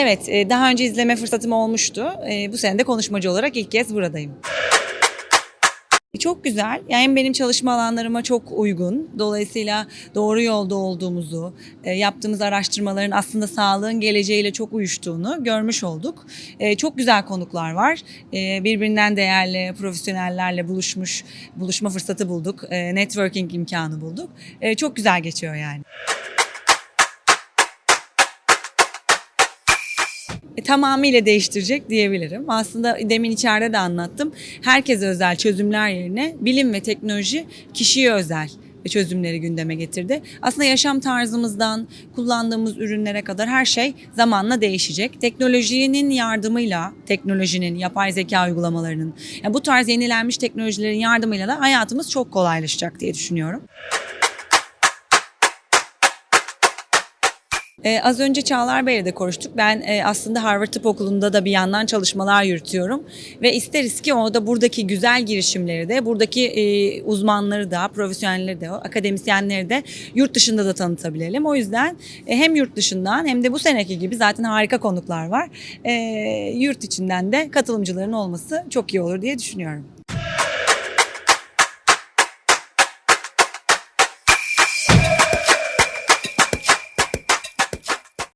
Evet, e, daha önce izleme fırsatım olmuştu. E, Bu sene de konuşmacı olarak ilk kez buradayım. Çok güzel. Yani benim çalışma alanlarıma çok uygun. Dolayısıyla doğru yolda olduğumuzu, e, yaptığımız araştırmaların aslında sağlığın geleceğiyle çok uyuştuğunu görmüş olduk. E, Çok güzel konuklar var. E, Birbirinden değerli profesyonellerle buluşmuş, buluşma fırsatı bulduk. E, Networking imkanı bulduk. E, Çok güzel geçiyor yani. E, tamamıyla değiştirecek diyebilirim. Aslında demin içeride de anlattım. Herkese özel çözümler yerine bilim ve teknoloji kişiye özel çözümleri gündeme getirdi. Aslında yaşam tarzımızdan kullandığımız ürünlere kadar her şey zamanla değişecek. Teknolojinin yardımıyla, teknolojinin, yapay zeka uygulamalarının, yani bu tarz yenilenmiş teknolojilerin yardımıyla da hayatımız çok kolaylaşacak diye düşünüyorum. Ee, az önce Çağlar Bey'le de konuştuk. Ben e, aslında Harvard Tıp Okulu'nda da bir yandan çalışmalar yürütüyorum. Ve isteriz ki o da buradaki güzel girişimleri de, buradaki e, uzmanları da, profesyonelleri de, akademisyenleri de yurt dışında da tanıtabilelim. O yüzden e, hem yurt dışından hem de bu seneki gibi zaten harika konuklar var. E, yurt içinden de katılımcıların olması çok iyi olur diye düşünüyorum.